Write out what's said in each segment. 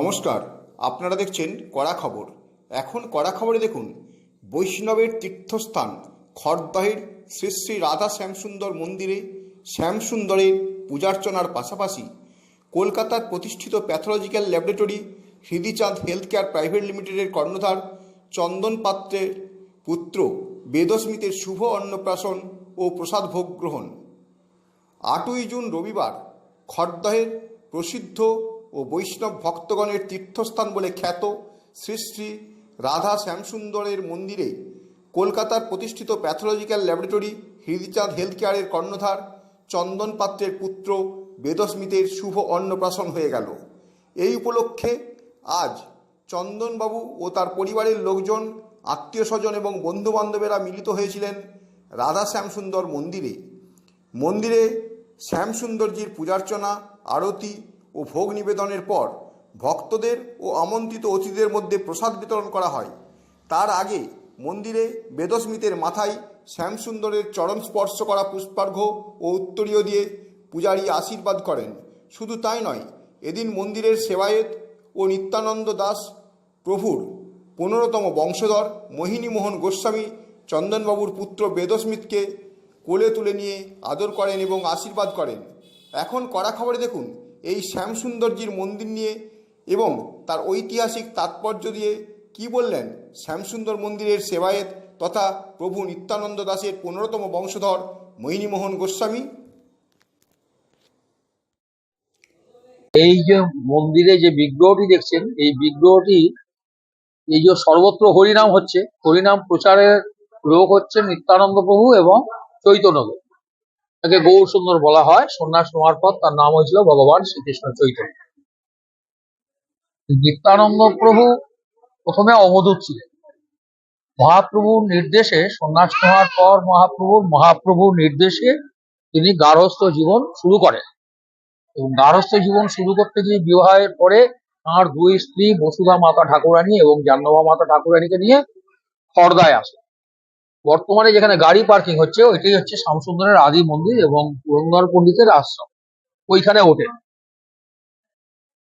নমস্কার, আপনারা দেখছেন কড়া খবর। এখন কড়া খবরে দেখুন, বৈষ্ণবের তীর্থস্থান খড়দহের শ্রী শ্রী রাধা শ্যামসুন্দর মন্দিরে শ্যামসুন্দরের পূজার্চনার পাশাপাশি কলকাতার প্রতিষ্ঠিত pathological laboratory Hridichand health care private লিমিটেডের কর্ণধার চন্দন পাত্রের পুত্র বেদস্মিতের শুভ অন্নপ্রাশন ও প্রসাদ ভোগ গ্রহণ। আটই জুন রবিবার খড়দহের প্রসিদ্ধ ও বৈষ্ণব ভক্তগণের তীর্থস্থান বলে খ্যাত শ্রী শ্রী রাধা শ্যামসুন্দরের মন্দিরে কলকাতার প্রতিষ্ঠিত প্যাথোলজিক্যাল ল্যাবরেটরি, হৃদিচাঁদ হেলথ কেয়ারের কর্ণধার, চন্দন পাত্রের পুত্র, বেদস্মিতের শুভ অন্নপ্রাশন হয়ে গেল। এই উপলক্ষে আজ চন্দনবাবু ও তার পরিবারের লোকজন আত্মীয় স্বজন এবং বন্ধুবান্ধবেরা মিলিত হয়েছিলেন রাধা শ্যামসুন্দর মন্দিরে। মন্দিরে শ্যামসুন্দরজির পূজার্চনা, আরতি ও ভোগ নিবেদনের পর ভক্তদের ও আমন্ত্রিত অতিথিদের মধ্যে প্রসাদ বিতরণ করা হয়। তার আগে মন্দিরে বেদস্মিতের মাথায় শ্যামসুন্দরের চরণ স্পর্শ করা পুষ্পার্ঘ ও উত্তরীয় দিয়ে পূজারী আশীর্বাদ করেন। শুধু তাই নয়, এদিন মন্দিরের সেবায়েত ও নিত্যানন্দ দাস প্রভুর পনেরোতম বংশধর মোহিনীমোহন গোস্বামী চন্দনবাবুর পুত্র বেদস্মিতকে কোলে তুলে নিয়ে আদর করেন এবং আশীর্বাদ করেন। এখন কড়া খবরে দেখুন এই শ্যামসুন্দরজির মন্দির নিয়ে এবং তার ঐতিহাসিক তাৎপর্য দিয়ে কি বললেন? শ্যামসুন্দর মন্দিরের সেবায়েত তথা প্রভু নিত্যানন্দ দাসের পনেরোতম বংশধর মোহিনীমোহন গোস্বামী। এই যে মন্দিরে যে বিগ্রহটি দেখছেন, এই বিগ্রহটি, এই যে সর্বত্র হরিনাম হচ্ছে, হরিনাম প্রচারের লোক হচ্ছে নিত্যানন্দ প্রভু এবং চৈতন্যদেব। তাকে গৌর সুন্দর বলা হয়। সন্ন্যাস নেওয়ার পর তার নাম হয়েছিল ভগবান শ্রীকৃষ্ণ চৈতন্য। নিত্যানন্দ প্রভু প্রথমে অবধূত ছিলেন। মহাপ্রভুর নির্দেশে সন্ন্যাস নেওয়ার পর মহাপ্রভুর মহাপ্রভুর নির্দেশে তিনি গার্হস্থ জীবন শুরু করেন। এবং গার্হস্থ্য জীবন শুরু করতে গিয়ে বিবাহের পরে তাঁর দুই স্ত্রী বসুধা মাতা ঠাকুরানী এবং জাহ্নবা মাতা ঠাকুরানীকে নিয়ে খড়দায় আসে বর্তমানে যেখানে গাড়ি পার্কিং হচ্ছে, ওইটাই হচ্ছে শামসুন্দরের আদি মন্দির এবং পুরন্দর পণ্ডিতের আশ্রম। ওইখানে ওঠেন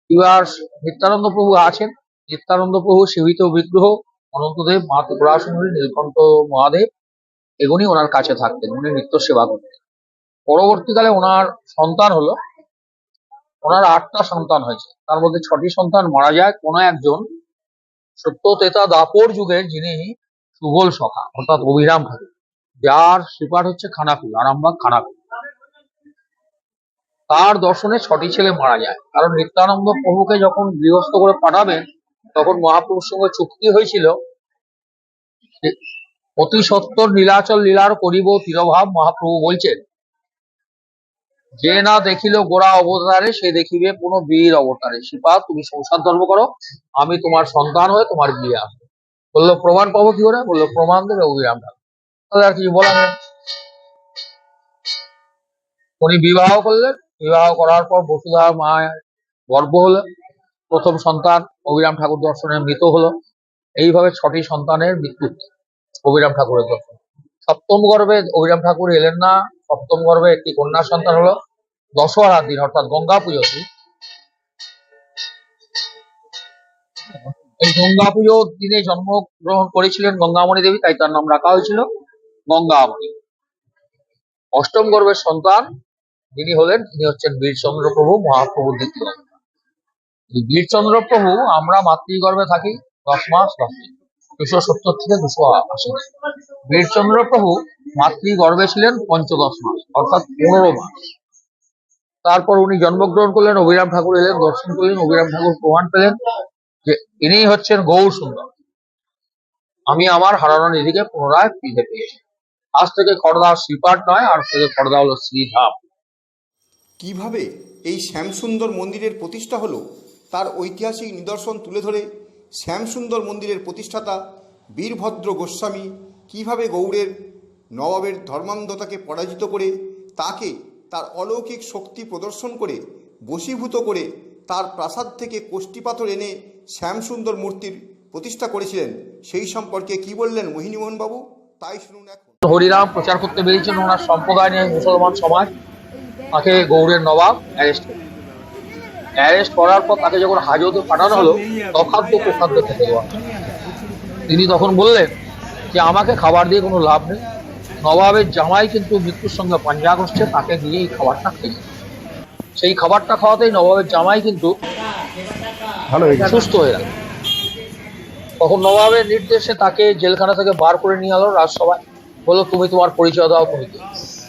এবার নিত্যানন্দ প্রভু আছেন। নিত্যানন্দ প্রভু সেবিত বিগ্রহ অনন্তদেব মা ত্রিপুরা নীলকণ্ঠ মহাদেব এগুলি ওনার কাছে থাকতেন। উনি নিত্য সেবা করতেন। পরবর্তীকালে ওনার সন্তান হলো, ওনার আটটা সন্তান হয়েছে। তার মধ্যে ছটি সন্তান মারা যায়। কোনো একজন সত্য তেতা দাপর যুগের যিনি সুবল সখা অর্থাৎ অভিরাম ঠাকুর যার শ্রীপাঠ হচ্ছে খানাকুল, আরামবাগ খানাকুল। তার দর্শনে ছটি ছেলে মারা যায়। কারণ নিত্যানন্দ প্রভুকে যখন গৃহস্থ করে পাঠাবেন, তখন মহাপ্রভুর সঙ্গে চুক্তি হয়েছিল অতি সত্তর নীলাচল লীলার করিব তিরভাব মহাপ্রভু বলছেন, যে না দেখিল গোড়া অবতারে, সে দেখিবে কোনো বীর অবতারে। শিপা তুমি সংসার ধর্ম করো, আমি তোমার সন্তান হয়ে তোমার বিয়ে আসব। বলল, প্রমাণ পাবো কি করে? বলল, প্রমাণ দেবে অভিরাম ঠাকুর। তাহলে আর কিছু বলার নেই। উনি বিবাহ করলেন। বিবাহ করার পর বসুধা মা গর্ভ হলো। প্রথম সন্তান অভিরাম ঠাকুর দর্শনে মৃত হলো। এইভাবে ছটি সন্তানের মৃত্যু অভিরাম ঠাকুরের দর্শন। সপ্তম গর্ভে অভিরাম ঠাকুর এলেন না। সপ্তম গর্ভে একটি কন্যা সন্তান হলো। দশহরার দিন, অর্থাৎ গঙ্গা পুজোতে এই গঙ্গা পুজোর দিনে জন্মগ্রহণ করেছিলেন গঙ্গামণি দেবী, তাই তার নাম রাখা হয়েছিল গঙ্গামণি। অষ্টম গর্ভের সন্তান যিনি হলেন, তিনি হচ্ছেন বীরচন্দ্র প্রভু মহাপ্রভুর দ্বিতীয়। এই বীরচন্দ্র প্রভু আমরা মাতৃগর্ভে থাকি, দশ মাস দশ দিন দুশো সত্তর থেকে দুশো আশি। বীরচন্দ্র প্রভু মাতৃগর্ভে ছিলেন পঞ্চদশ মাস, অর্থাৎ পনেরো মাস। তারপর উনি জন্মগ্রহণ করলেন, অভিরাম ঠাকুর এলেন, দর্শন করলেন, অভিরাম ঠাকুর প্রমাণ পেলেন যে ইনি হচ্ছেন গৌর সুন্দর। আমি আমার হারানো নিধিকে পুনরায় ফিরে পেয়েছি। আজ থেকে খড়দা শ্রীপাঠ নয় আর থেকে খড়দা হলো শ্রীধাম। কীভাবে এই শ্যামসুন্দর মন্দিরের প্রতিষ্ঠা হলো, তার ঐতিহাসিক নিদর্শন তুলে ধরে শ্যামসুন্দর মন্দিরের প্রতিষ্ঠাতা বীরভদ্র গোস্বামী কীভাবে গৌড়ের নবাবের ধর্মান্ধতাকে পরাজিত করে, তাকে তার অলৌকিক শক্তি প্রদর্শন করে, বশীভূত করে, তার প্রাসাদ থেকে কোষ্ঠী পাথর এনে শ্যামসুন্দর মূর্তির প্রতিষ্ঠা করেছিলেন, সেই সম্পর্কে কি বললেন মোহিনীমোহন বাবু তাই শুনুন এখন। হরিনাম প্রচার করতে বেরিয়েছেন ওনার সম্প্রদায় নিয়ে মুসলমান সমাজ, তাকে গৌড়ের নবাব অ্যারেস্ট অ্যারেস্ট করার পর তাকে যখন হাজতে পাঠানো হলো অখাদ্য কুখাদ্য খেতে দেওয়া তিনি তখন বললেন যে, আমাকে খাবার দিয়ে কোনো লাভ নেই। নবাবের জামাই কিন্তু মৃত্যুর সঙ্গে পাঞ্জা করছে তাকে দিয়ে এই খাবারটা খেয়ে সেই খাবারটা খাওয়াতেই নবাবের জামাই কিন্তু ভালো সুস্থ হয়ে গেল। তখন নবাবের নির্দেশে তাকে জেলখানা থেকে বার করে নিয়ে এলো রাজসভায়। বলল তুমি তোমার পরিচয় দাও তুমি কে?"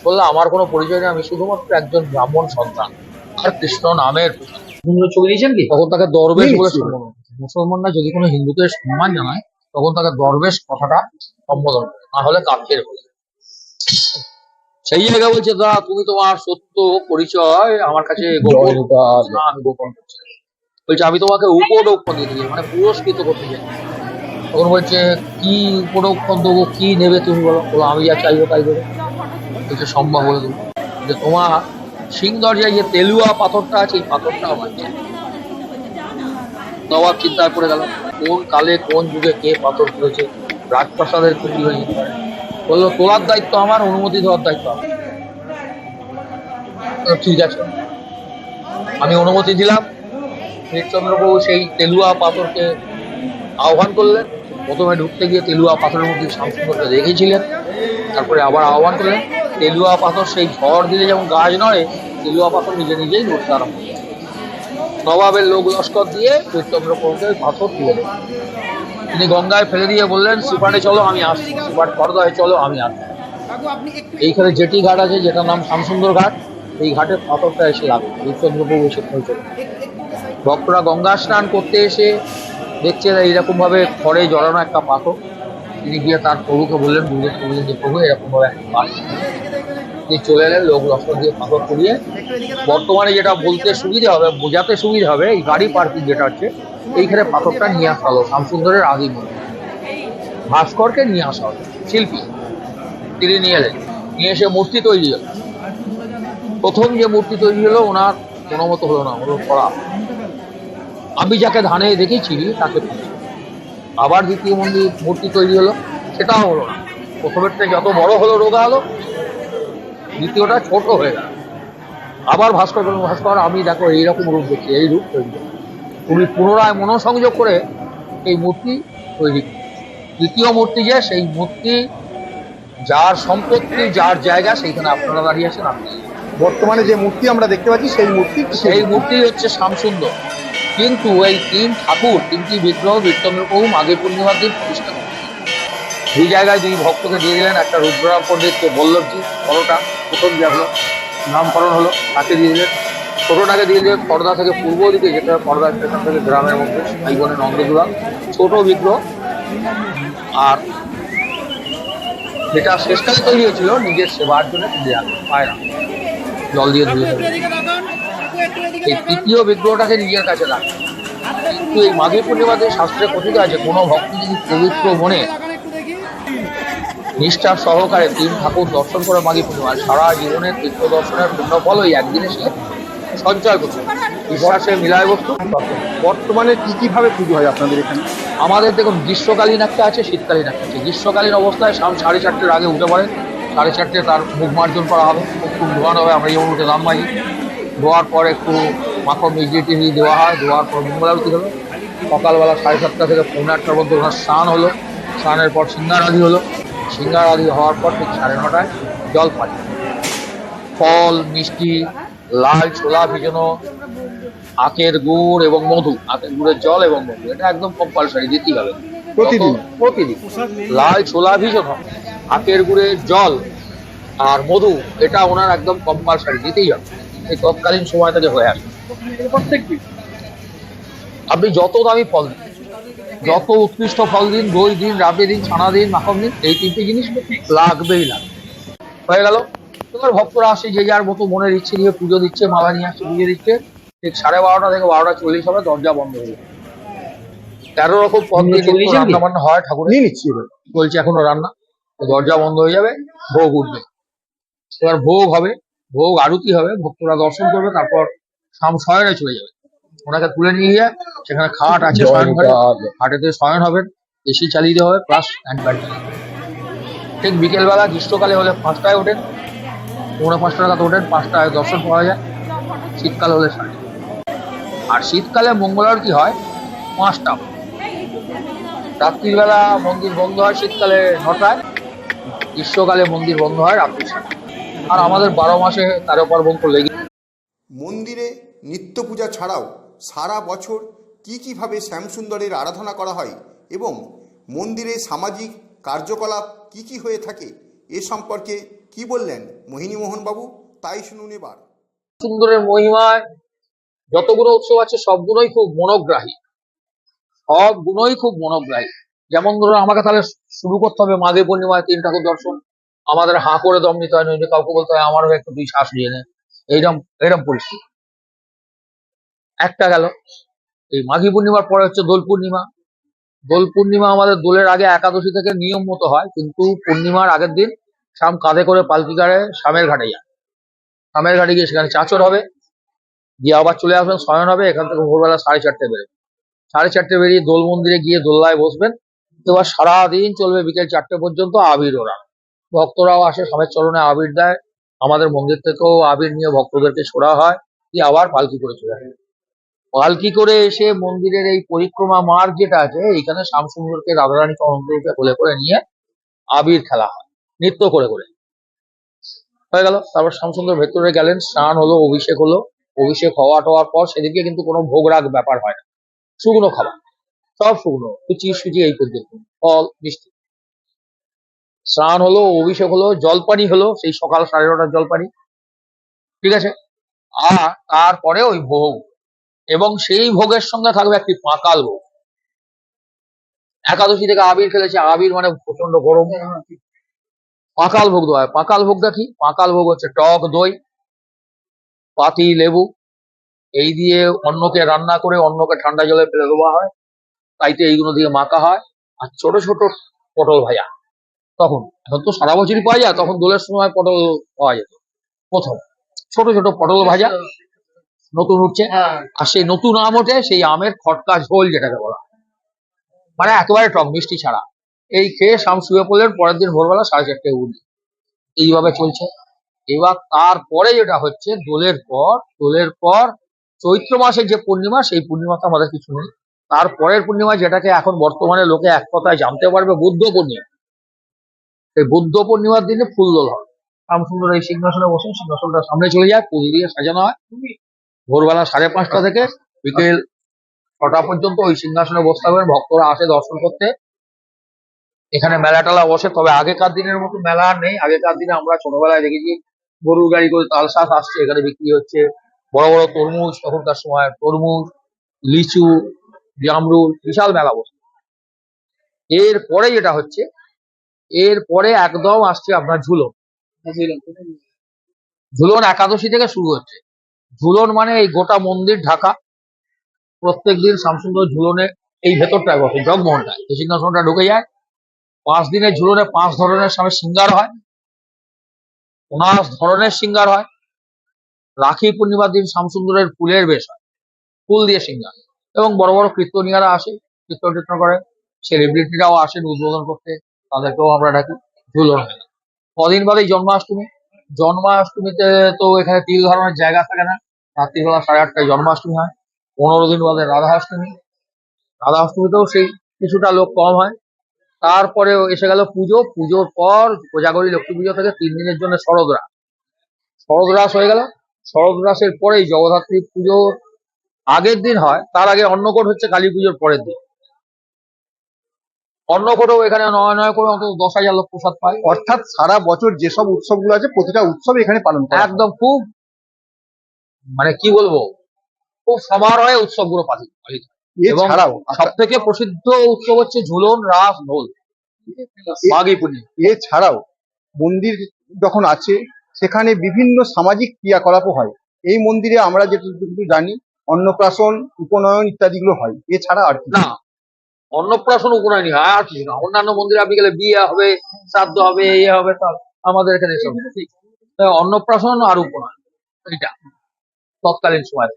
বলল আমার কোনো পরিচয় নেই আমি শুধুমাত্র একজন ব্রাহ্মণ সন্তান। আর কৃষ্ণ নামের ছবি দিয়েছেন কি? তখন তাকে দরবেশ বলে। সম্বোধন মুসলমানরা যদি কোনো হিন্দুকে সম্মান জানায় তখন তাকে দরবেশ কথাটা সম্বোধন করে। না হলে কাফের বলে। সেই বলছে দাদা তুমি তোমার সত্য পরিচয় আমার কাছে গোপন না আমি গোপন করছি। বলছে আমি তোমাকে উপঢৌকন দিতে চাই মানে পুরস্কৃত করতে চাই। তখন বলছে কি উপঢৌকন দেবো কি নেবে তুমি বলো? বলো আমি যা চাইব তাই দেবো। বলছে সম্ভব বলে দেবো। যে তোমার সিং দরজায় যে তেলুয়া পাথরটা আছে এই পাথরটা আমার চাই। নবাব চিন্তায় পড়ে গেল কোন কালে কোন যুগে কে পাথর করেছে রাজপ্রাসাদের ক্ষতি হয়ে যেতে পারে। বলল, তোলার দায়িত্ব আমার, অনুমতি দেওয়ার দায়িত্ব আমার। ঠিক আছে। আমি অনুমতি দিলাম। হরিশ্চন্দ্রবাবু সেই তেলুয়া পাথরকে আহ্বান করলেন। প্রথমে ঢুকতে গিয়ে তেলুয়া পাথরের মধ্যে শামসুন্দরকে দেখেছিলেন। তারপরে আবার আহ্বান করলেন, তেলুয়া পাথর সেই ঝড় দিলে যেমন গাছ নড়ে, তেলুয়া পাথর নিজে নিজেই নড়তে আরম্ভ। নবাবের লোক লস্কর দিয়ে ওই পাথর তুলে দেন। তিনি গঙ্গায় ফেলে দিয়ে বললেন সিপাটে চলো আমি আসছি। সিপাট পর্দায় চলো আমি আসছি। এইখানে জেটি ঘাট আছে যেটার নাম শামসুন্দর ঘাট। এই ঘাটে পাথরটা এসে লাগল হরিশ্চন্দ্রবাবু এসে পৌঁছল ভক্তরা গঙ্গা স্নান করতে এসে দেখছে এইরকম ভাবে খড়ে জড়ানো একটা পাথর। তিনি গিয়ে তার প্রভুকে বললেন বুঝলেন বললেন যে প্রভু এরকমভাবে একটা পাথর তিনি চলে এলেন লোক লস্কর দিয়ে পাথর করিয়ে বর্তমানে যেটা বলতে সুবিধা হবে বোঝাতে সুবিধা হবে এই গাড়ি পার্কিং যেটা হচ্ছে এইখানে পাথরটা নিয়ে আসা হলো শামসুন্দরের আদি মন্দির। ভাস্করকে নিয়ে আসা হলো, শিল্পী। তিনি নিয়ে এলেন। নিয়ে এসে মূর্তি তৈরি হলো। প্রথম যে মূর্তি তৈরি হলো, ওনার কোনো মতো হলো না, হলো করা। আমি যাকে ধানে দেখেছি, তাকে। আবার দ্বিতীয় মন্দির মূর্তি তৈরি হলো, সেটাও হলো না। প্রথমেরটা যত বড় হলো, রোগা হলো, দ্বিতীয়টা ছোট হয়ে গেল। আবার ভাস্কর ভাস্কর, আমি দেখো, এইরকম রূপ দেখছি, এই রূপ তৈরি তুমি পুনরায় মনোসংযোগ করে এই মূর্তি তৈরি দ্বিতীয় মূর্তি যে সেই মূর্তি যার সম্পত্তি যার জায়গা সেইখানে আপনারা দাঁড়িয়ে আছেন আপনি বর্তমানে যে মূর্তি আমরা দেখতে পাচ্ছি সেই মূর্তি সেই মূর্তি হচ্ছে শ্যামসুন্দর। কিন্তু এই তিন ঠাকুর তিনটি বিগ্রহ বিক্রমপ্রভু মাঘে পূর্ণিমার দিন প্রতিষ্ঠা এই জায়গায় দুই ভক্তকে দিয়ে দিলেন একটা রুদ্ররাম পণ্ডিতকে বল্লভজি বড়টা প্রথম যে হলো নামকরণ হলো তাকে দিয়ে দিলেন ছোটটাকে দিয়ে দিলেন পর্দা থেকে পূর্ব দিকে হয়, পর্দা স্টেশন থেকে গ্রামের মধ্যে এই বনে নন্দদুরা ছোট বিগ্রহ। আর যেটা শেষকালে তৈরি হয়েছিল নিজের সেবার জন্য দিয়ে রাখে পায় না। জল দিয়ে ধুয়ে এই তৃতীয় বিগ্রহটাকে নিজের কাছে রাখে। কিন্তু এই মাঘী পূর্ণিমাতে শাস্ত্রে কথিত আছে, কোনো ভক্তি যদি পবিত্র মনে নিষ্ঠার সহকারে তিন ঠাকুর দর্শন করে মাঘী পূর্ণিমা সারা জীবনের তীর্থ দর্শনের পুণ্যফল ওই একদিনে সে সঞ্চয় করছে বিশ্বাসে মিলায় বস্তু। বর্তমানে কি কি ভাবে পুজো হয় আপনাদের এখানে? আমাদের দেখুন, গ্রীষ্মকালীন একটা আছে, শীতকালীন একটা আছে। গ্রীষ্মকালীন অবস্থায় সাড়ে চারটের আগে উঠে পড়ে। সাড়ে চারটে তার মুখ মার্জন করা হবে। খুব ধোয়ানো হবে, আমরা যেমন উঠে মাজি ধোয়ার পর একটু মাখন মিষ্টি টিজি দেওয়া হয়। ধোয়ার পর মঙ্গলারতি হলো সকালবেলা সাড়ে সাতটা থেকে পৌনে আটটার মধ্যে ওনার স্নান হলো। স্নানের পর সিঙ্গারাধি হলো। সিঙ্গারাধি হওয়ার পর ঠিক সাড়ে নটায় জল পাই ফল, মিষ্টি লাল ছোলা ভিজানো আখের গুড় এবং মধু আখের গুড়ের জল এবং মধু এটা একদম কম্পালসারি দিতেই হবে প্রতিদিন? প্রতিদিন। লাল ছোলা ভিজানো আখের গুড়ের জল আর মধু এটা ওনার একদম কম্পালসারি দিতেই হবে। এই তৎকালীন সময় থেকে হয়ে আসে। আপনি যত দামি ফল দিন যত উৎকৃষ্ট ফল দিন দই দিন রাবড়ি দিন ছানা দিন মাখন দিন এই তিনটে জিনিস লাগবেই লাগবে। হয়ে গেল। এবার ভক্তরা আসে যে যার মতো মনের ইচ্ছে নিয়ে পুজো দিচ্ছে মালা নিয়ে আসছে পুজো দিচ্ছে ঠিক সাড়ে বারোটা থেকে বারোটা চল্লিশ হবে দরজা বন্ধ হয়ে যাবে। তেরো রকম পদ রান্না বান্না হয় ঠাকুরের। নিয়ে নিচ্ছি চলছে এখনও রান্না দরজা বন্ধ হয়ে যাবে ভোগ উঠবে। এবার ভোগ হবে ভোগ আরতি হবে ভক্তরা দর্শন করবে তারপর শাম শয়নে চলে যাবে। ওনাকে তুলে নিয়ে গিয়ে সেখানে খাট আছে শয়ন ঘরে খাটেতে শয়ন হবেন এসি চালিয়ে দেওয়া হবে প্লাস হ্যান্ড ঠিক বিকেলবেলা গ্রীষ্মকালে হলে পাঁচটায় ওঠেন পৌনে পাঁচটা টাকা ওঠেন পাঁচটায় দর্শন পাওয়া যায়। শীতকাল হলে সাড়ে আর শীতকালে মঙ্গল আরতি হয়? পাঁচটা। রাত্রিবেলা মন্দির বন্ধ হয় শীতকালে নটায়। গ্রীষ্মকালে মন্দির বন্ধ হয় রাত্রি। আর আমাদের বারো মাসে তেরো পার্বণ তো লেগে মন্দিরে নিত্য পূজা ছাড়াও সারা বছর কী কীভাবে শ্যামসুন্দরের আরাধনা করা হয় এবং মন্দিরে সামাজিক কার্যকলাপ কি কি হয়ে থাকে এ সম্পর্কে কি বললেন মোহিনীমোহনবাবু তাই শুনুন এবার। সুন্দরের মহিমায় যতগুলো উৎসব আছে, সবগুলোই খুব মনোগ্রাহী। সবগুলোই খুব মনোগ্রাহী। যেমন ধরুন, আমাকে তাহলে শুরু করতে হবে মাঘে পূর্ণিমায় তিন ঠাকুর দর্শন। আমাদের হাঁ করে দম নিতে হয়, নইলে কাউকে বলতে হয়, আমারও একটু দুই শ্বাস নিয়ে নেয় এইরকম এরকম পরিস্থিতি। একটা গেল। এই মাঘী পূর্ণিমার পরে হচ্ছে দোল পূর্ণিমা। দোল পূর্ণিমা আমাদের দোলের আগে একাদশী থেকে নিয়ম মতো হয়, কিন্তু পূর্ণিমার আগের দিন শাম কাঁধে করে পালকি গাড়ে শামের ঘাটে যায়। শামের ঘাটে গিয়ে সেখানে চাঁচর হবে। দিয়ে আবার চলে আসবেন, শয়ন হবে, এখান থেকে ভোরবেলা সাড়ে চারটে বেরোবে। সাড়ে চারটে বেরিয়ে দোল মন্দিরে গিয়ে দোল্লায় বসবেন। এবার সারাদিন চলবে বিকেল চারটে পর্যন্ত আবির ওরা ভক্তরাও আসে স্বামীর চরণে আবির দেয়। আমাদের মন্দির থেকেও আবির নিয়ে ভক্তদেরকে ছোড়া হয়। দিয়ে আবার পালকি করে চলে আসে। পালকি করে এসে মন্দিরের এই পরিক্রমা মার্গ যেটা আছে, এইখানে শ্যামসুন্দরকে রাধারানী চরণদেবকে কোলে করে নিয়ে আবির খেলা হয়। নৃত্য করে করে। হয়ে গেল। তারপর শ্যামসুন্দর ভেতরে গেলেন, স্নান হলো, অভিষেক হলো। অভিষেক হওয়া টওয়ার পর সেদিকে কিন্তু কোনো ভোগ রাগ ব্যাপার হয় না। শুকনো খাবার। সব শুকনো। কুচি সুচি এই পর্যন্ত। ফল, মিষ্টি। স্নান হলো, অভিষেক হলো জলপানি হলো, সেই সকাল সাড়ে নটার জলপানি ঠিক আছে? আর তারপরে ওই ভোগ। এবং সেই ভোগের সঙ্গে থাকবে একটি পাকাল ভোগ একাদশী থেকে আবির খেলেছে। আবির মানে প্রচণ্ড গরম। পাকাল ভোগ দেওয়া হয়। পাকাল ভোগটা কি? পাকাল ভোগ হচ্ছে টক দই পাতি লেবু। এই দিয়ে অন্যকে রান্না করে অন্নকে ঠান্ডা জলে ফেলে দেওয়া হয়। তাইতে এইগুলো দিয়ে মাখা হয়। আর ছোট ছোট পটল ভাজা। তখন এখন তো সারা বছরই পাওয়া যায়। তখন দোলের সময় পটল পাওয়া যেত। প্রথম ছোট ছোট পটল ভাজা। নতুন উঠছে। আর সেই নতুন আম ওঠে সেই আমের খটকা ঝোল যেটাকে বলা হয়। মানে একেবারে টক মিষ্টি ছাড়া। এই খেয়ে শাম শুয়ে পড়লেন, পরের দিন ভোরবেলা সাড়ে চারটে উঠবে এইভাবে চলছে। এবার তারপরে যেটা হচ্ছে, দোলের পর দোলের পর চৈত্র মাসের যে পূর্ণিমা, সেই পূর্ণিমাতে আমাদের কিছু নেই। তারপরের পূর্ণিমা যেটাকে এখন বর্তমানে লোকে এক কথায় জানতে পারবে, বুদ্ধ পূর্ণিমা। সেই বুদ্ধ পূর্ণিমার দিনে ফুল দোল হয়। রামসুন্দর এই সিংহাসনে বসেন, সিংহাসনটা সামনে চলে যায় ফুল দিয়ে সাজানো হয়। ভোরবেলা সাড়ে পাঁচটা থেকে বিকেল ছটা পর্যন্ত ওই সিংহাসনে বসতে হবেন ভক্তরা আসে দর্শন করতে। এখানে মেলা টেলা বসে, তবে আগেকার দিনের মতো মেলা আর নেই। আগেকার দিনে আমরা ছোটবেলায় দেখেছি, গরুর গাড়ি করে তালশাঁস আসছে, এখানে বিক্রি হচ্ছে। বড় বড় তরমুজ, তখনকার সময় তরমুজ, লিচু, জামরুল, বিশাল মেলা বসে। এরপরে যেটা হচ্ছে, এরপরে একদম আসছে আপনার ঝুলন। ঝুলন একাদশী থেকে শুরু হচ্ছে। ঝুলন মানে এই গোটা মন্দির, ঢাকা। প্রত্যেকদিন শামসুন্দর ঝুলনে এই ভেতরটায় বসে, জগমোহনটায়। সিংহাসনটা ঢুকে যায় পাঁচ দিনের ঝুলনে পাঁচ ধরনের সামনে সিঙ্গার হয়। পাঁচ ধরনের সিঙ্গার হয়। রাখি পূর্ণিমার দিন শ্যামসুন্দরের ফুলের বেশ হয়। ফুল দিয়ে সিঙ্গার। এবং বড় বড় কীর্তনীয়ারা আসে, কীর্তন টীর্তন করে। সেলিব্রিটিরাও আসেন উদ্বোধন করতে। তাদেরকেও আমরা ডাকি। ঝুলন মেলা কদিন বাদেই জন্মাষ্টমী। জন্মাষ্টমীতে তো এখানে তিল ধরনের জায়গা থাকে না। রাত্রিবেলা সাড়ে আটটায় জন্মাষ্টমী হয়। পনেরো দিন বাদে রাধাষ্টমী। রাধাষ্টমীতেও সেই কিছুটা লোক কম হয়। তারপরে এসে গেল পুজো। পুজোর পর কোজাগরী লক্ষ্মী পুজো থেকে তিন দিনের জন্য শরদরাস। শরদরাস হয়ে গেল। শরদরাসের পরেই জগদ্ধাত্রী পুজোর আগের দিন হয় তার আগে অন্নকোট হচ্ছে কালী পুজোর পরের দিন। অন্নকোটও এখানে নয় নয় করে অন্তত দশ হাজার লোক প্রসাদ পায়। অর্থাৎ সারা বছর যেসব উৎসবগুলো আছে প্রতিটা উৎসব এখানে পালন করা। একদম খুব মানে কি বলব খুব সমারোহে উৎসবগুলো পালিত এছাড়াও সব থেকে প্রসিদ্ধ উৎসব হচ্ছে ঝুলন রাস ঢোল। মাঘী পূর্ণিমা এছাড়াও মন্দির যখন আছে সেখানে বিভিন্ন সামাজিক ক্রিয়াকলাপও হয়। এই মন্দিরে আমরা যেটুকু জানি অন্নপ্রাশন উপনয়ন ইত্যাদিগুলো হয়। এছাড়া আর কি না। অন্নপ্রাশন উপনয়ন হয় আর কিছু না। অন্যান্য মন্দিরে আপনি গেলে বিয়ে হবে শ্রাদ্ধ হবে ইয়ে হবে সব আমাদের এখানে এসব অন্নপ্রাশন আর উপনয়ন এইটা। তৎকালীন সময়।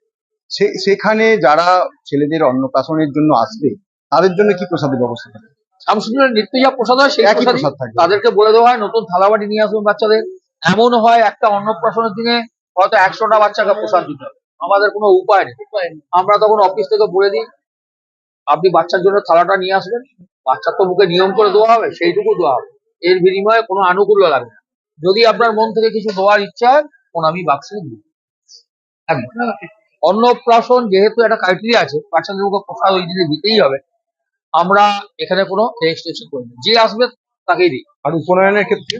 সেখানে যারা ছেলেদের অন্নপ্রাশনের জন্য আসবে তাদের জন্য কি প্রসাদের ব্যবস্থা থাকে? শামসুন্দরের নিত্য যা প্রসাদ হয় সেই একই প্রসাদ থাকবে তাদেরকে বলে দেওয়া হয় নতুন থালাবাটি নিয়ে আসুন বাচ্চাদের। এমন হয় একটা অন্নপ্রাশনের দিনে হয়তো একশোটা বাচ্চাকে প্রসাদ দিতে হবে। আমাদের কোনো উপায় নেই। আমরা তখন অফিস থেকে বলে দিই আপনি বাচ্চার জন্য থালাটা নিয়ে আসবেন বাচ্চার তো মুখে নিয়ম করে দেওয়া হবে সেইটুকু দেওয়া হবে। এর বিনিময়ে কোনো আনুকূল্য লাগবে না। যদি আপনার মন থেকে কিছু দেওয়ার ইচ্ছা হয় প্রণামী বাক্সে দিন একদম। অন্নপ্রাশন যেহেতু একটা ক্রাইটেরিয়া আছে মুখে প্রসাদ ওই দিনে দিতেই হবে আমরা এখানে কোনো রেজিস্ট্রেশন করি না যে আসবে তাকেই দিই। আর উপনয়নের ক্ষেত্রে?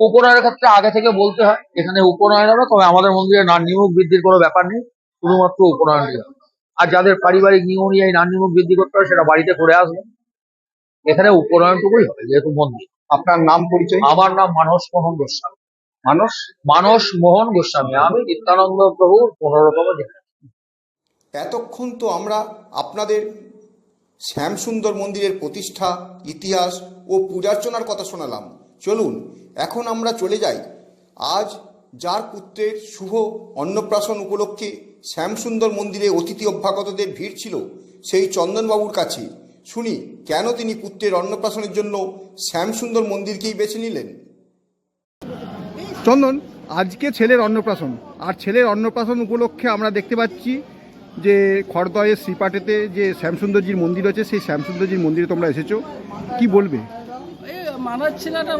উপনয়নের ক্ষেত্রে আগে থেকে বলতে হয় এখানে উপনয়ন হবে তবে আমাদের মন্দিরে নান নিমুখ বৃদ্ধির কোনো ব্যাপার নেই শুধুমাত্র উপনয়ন হবে। আর যাদের পারিবারিক নিয়ম অনুযায়ী নান নিমুখ বৃদ্ধি করতে হয় সেটা বাড়িতে করে আসবে। এখানে উপনয়নটুকুই হবে যেহেতু মন্দির। আপনার নাম পরিচয়? আমার নাম মানস মোহন গোস্বামী। মানুষ মানস মোহন গোস্বামী। আমি নিত্যানন্দ প্রভুর পনেরোতম এতক্ষণ তো আমরা আপনাদের শ্যামসুন্দর মন্দিরের প্রতিষ্ঠা, ইতিহাস ও পূজার্চনার কথা শোনালাম। চলুন, এখন আমরা চলে যাই। আজ যার পুত্রের শুভ অন্নপ্রাশন উপলক্ষে শ্যামসুন্দর মন্দিরে অতিথি অভ্যাগতদের ভিড় ছিল সেই চন্দনবাবুর কাছে। শুনি, কেন তিনি পুত্রের অন্নপ্রাশনের জন্য শ্যামসুন্দর মন্দিরকেই বেছে নিলেন? চন্দন, আজকে ছেলের অন্নপ্রাশন। আর ছেলের অন্নপ্রাশন উপলক্ষে আমরা দেখতে পাচ্ছি যে খড়দয়ের শ্রীপাটেতে যে শ্যামসুন্দরজির মন্দির আছে, সেই শ্যামসুন্দরজির মন্দিরে তোমরা এসেছ। কি বলবে? মানার ছেলেটা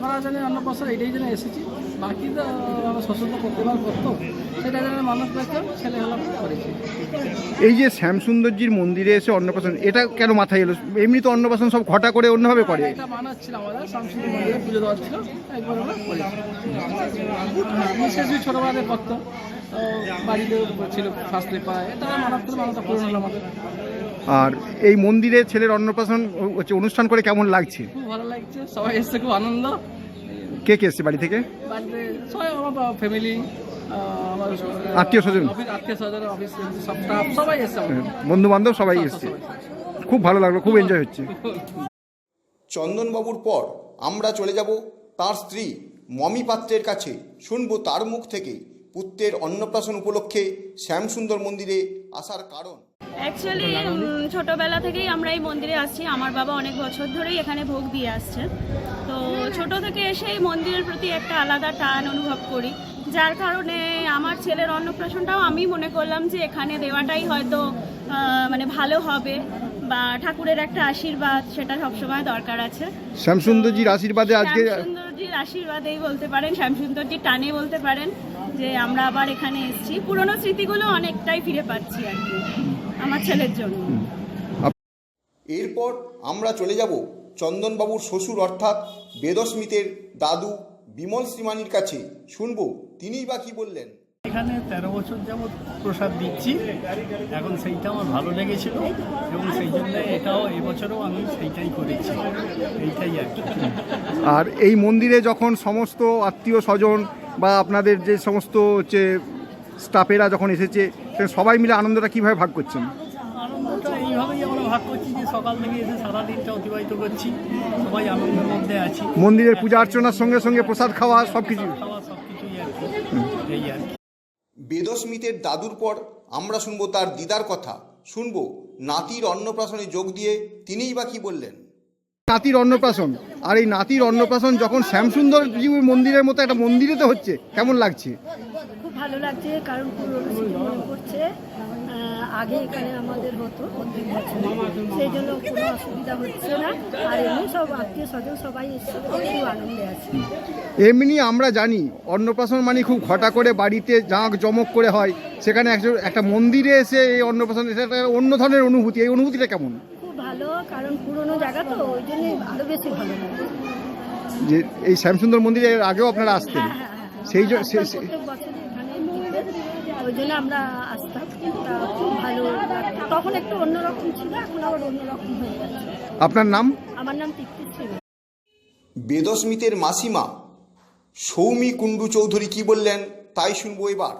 করার জন্য অন্নপ্রাশন এটাই জন্য এসেছি। বাকি তো আমার শ্বশুর করতো সেটা যেন করতাম ছেলে হলাম করেছি। এই যে শ্যামসুন্দরজির মন্দিরে এসে অন্নপ্রাশন এটা কেন মাথায় এলো? এমনি তো অন্নপ্রাশন সব ঘটা করে অন্যভাবে করে। আর এই মন্দিরে ছেলের অন্নপ্রাশন হচ্ছে অনুষ্ঠান করে কেমন লাগছে? খুব ভালো লাগছে সবাই এসছে খুব আনন্দ। কে কে এসছে বাড়ি থেকে? সবাই আমার ফ্যামিলি আত্মীয় স্বজন? অফিস সব সবাই এসছে বন্ধু বান্ধব সবাই এসছে। খুব ভালো লাগল খুব এনজয় হচ্ছে। চন্দনবাবুর পর আমরা চলে যাব তার স্ত্রী মমি পাত্রের কাছে। শুনব তার মুখ থেকে পুত্রের অন্নপ্রাশন উপলক্ষে শ্যামসুন্দর মন্দিরে আসার কারণ। অ্যাকচুয়ালি ছোটবেলা থেকেই আমরা এই মন্দিরে আসছি। আমার বাবা অনেক বছর ধরেই এখানে ভোগ দিয়ে আসছে। তো ছোট থেকে এসে এই মন্দিরের প্রতি একটা আলাদা টান অনুভব করি। যার কারণে আমার ছেলের অন্নপ্রাশনটাও আমি মনে করলাম যে এখানে দেওয়াটাই হয়তো আহ, মানে ভালো হবে বা ঠাকুরের একটা আশীর্বাদ সেটা সবসময় দরকার আছে। শ্যামসুন্দরজির আশীর্বাদে আজকে শ্যামসুন্দরজির আশীর্বাদেই বলতে পারেন শ্যামসুন্দরজির টানে বলতে পারেন যে আমরা আবার এখানে এসেছি। পুরনো স্মৃতিগুলো অনেকটাই ফিরে পাচ্ছি আর কি আমার ছেলের জন্য। এরপর আমরা চলে যাব চন্দনবাবুর শ্বশুর অর্থাৎ বেদস্মিতের দাদু বিমল শ্রীমানির কাছে শুনব তিনিই বা কি বললেন। এখানে তেরো বছর যাবৎ প্রসাদ দিচ্ছি। এখন সেইটা আমার ভালো লেগেছিল এবং সেই জন্য এটাও এবছরও আমি সেইটাই করেছি। এইটাই আর কি। আর এই মন্দিরে যখন সমস্ত আত্মীয় স্বজন বা আপনাদের যে সমস্ত হচ্ছে স্টাফেরা যখন এসেছে সবাই মিলে আনন্দটা কীভাবে ভাগ করছেন? আনন্দটা এইভাবেই ভাগ করছি যে সকাল থেকে এসে সারা দিনটা অতিবাহিত করছি। সবাই আনন্দের মধ্যে আছি। মন্দিরের পূজা অর্চনার সঙ্গে সঙ্গে প্রসাদ খাওয়া সব কিছু খাওয়া সব কিছুই আর কি। এই আর কি। বেদস্মিতের দাদুর পর আমরা শুনব তার দিদার কথা। শুনব নাতির অন্নপ্রাশনে যোগ দিয়ে তিনিই বা কি বললেন? নাতির অন্নপ্রাশন। আর এই নাতির অন্নপ্রাশন যখন শ্যামসুন্দর মন্দিরের মতো একটা মন্দিরে তো হচ্ছে কেমন লাগছে? খুব ভালো লাগছে কারণ পুরনো আগে এখানে আমাদের হতো। প্রত্যেক বছর সেই জন্য কোনো অসুবিধা হচ্ছে না। আর এমনি সব আত্মীয় স্বজন সবাই এসছে খুব আনন্দে আছে। এমনি আমরা জানি অন্নপ্রাশন মানে খুব ঘটা করে বাড়িতে জাঁক জমক করে হয়। সেখানে একজন- একটা মন্দিরে এসে এই অন্নপ্রাশন এটা একটা অন্য ধরনের অনুভূতি। এই অনুভূতিটা কেমন? খুব ভালো কারণ পুরনো জায়গা তো ওই জন্যই আরও বেশি ভালো লাগে। যে এই শ্যামসুন্দর মন্দিরে এর আগেও আপনারা আসতেন। হ্যাঁ হ্যাঁ হ্যাঁ। সেই জ- সে- সে- প্রত্যেক বছরই এখানে দিতেন ওই জন্য আমরা আসতাম। খুব ভালো তখন একটু অন্যরকম ছিল এখন আবার অন্যরকম হয়ে গেছে। আপনার নাম? আমার নাম তৃপ্তি ছিল বেদস্মিতের মাসিমা সৌমি কুণ্ডু চৌধুরী কি বললেন তাই শুনব এবার।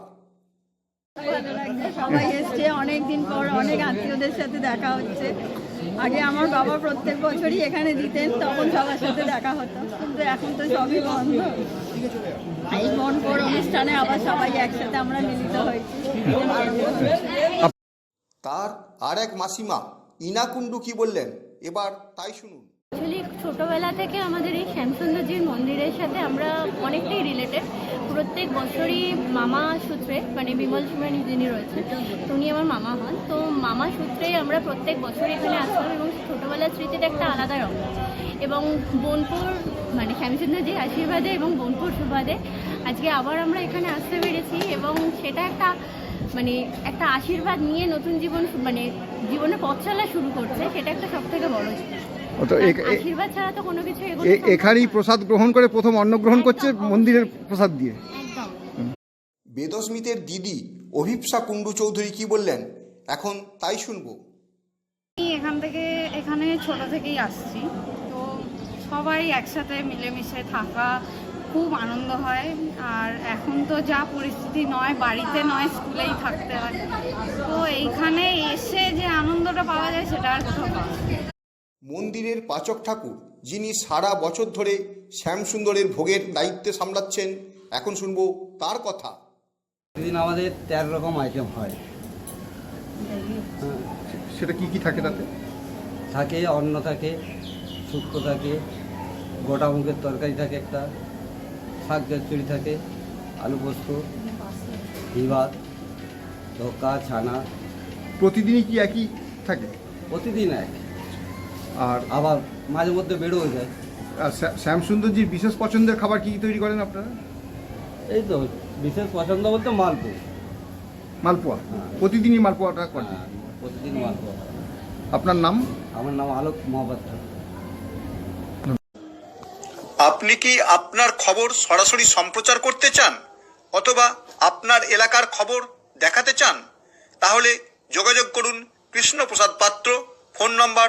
সবাই এসছে অনেক দিন পর অনেক আত্মীয়দের সাথে দেখা হচ্ছে। আগে আমার বাবা প্রত্যেক বছরই এখানে দিতেন, তখন সবার সাথে দেখা হতো। কিন্তু এখন তো সবই বন্ধ। এই মন পর অনুষ্ঠানে আবার সবাই একসাথে আমরা মিলিত হয়েছি। তার আর এক মাসিমা ইনা কুণ্ডু কি বললেন? এবার তাই শুনুন। অ্যাকচুয়ালি ছোটবেলা থেকে আমাদের এই শ্যামসুন্দরজির মন্দিরের সাথে আমরা অনেকটাই রিলেটেড প্রত্যেক বছরই মামা সূত্রে মানে বিমল সুমানি যিনি রয়েছেন, উনি আমার মামা হন। তো মামা সূত্রে আমরা প্রত্যেক বছর এখানে আসতাম এবং ছোটোবেলার স্মৃতির একটা আলাদা রঙ। এবং বোনপুর মানে শ্যামচন্দ্র যে আশীর্বাদে এবং বোনপুর সুবাদে আজকে আবার আমরা এখানে আসতে পেরেছি এবং সেটা একটা মানে একটা আশীর্বাদ নিয়ে নতুন জীবন মানে জীবনে পথ চলা শুরু করছে, সেটা একটা সব থেকে বড় তো এখানেই প্রসাদ গ্রহণ করে প্রথম অন্ন গ্রহণ করছে মন্দিরের প্রসাদ দিয়ে। বেদস্মিতের দিদি অভিপ্সা কুণ্ডু চৌধুরী কি বললেন? এখন তাই শুনব। আমি এখান থেকে এখানে ছোট থেকেই আসছি। তো সবাই একসাথে মিলেমিশে থাকা খুব আনন্দ হয়। আর এখন তো যা পরিস্থিতি নয় বাড়িতে নয় স্কুলেই থাকতে হয়। তো এইখানে এসে যে আনন্দটা পাওয়া যায় সেটা আর কোথাও পাওয়া যায় না। মন্দিরের পাচক ঠাকুর যিনি সারা বছর ধরে শ্যামসুন্দরের ভোগের দায়িত্বে সামলাচ্ছেন এখন শুনব তার কথা। প্রতিদিন আমাদের তেরো রকম আইটেম হয়। সেটা কি কি থাকে তাতে? থাকে অন্ন থাকে শুক্তো থাকে গোটা মুখের তরকারি থাকে একটা শাক চচ্চড়ি থাকে আলু পোস্ত হিবাত ধোকা ছানা। প্রতিদিনই কি একই থাকে? প্রতিদিন এক আর আবার মাঝে মধ্যে বেরোও যায়। আর শ্যা- শ্যামসুন্দরজির বিশেষ পছন্দের খাবার কি কি তৈরি করেন আপনারা? এই তো বিশেষ পছন্দ বলতে মালপো মালপোয়া? হ্যাঁ। প্রতিদিনই মালপোয়াটা করেন? হ্যাঁ, প্রতিদিন মালপো আপনার নাম? আমার নাম আলোক মহাপাত্র। আপনি কি আপনার খবর সরাসরি সম্প্রচার করতে চান? অথবা আপনার এলাকার খবর দেখাতে চান? তাহলে যোগাযোগ করুন Krishnaprasad Patra phone number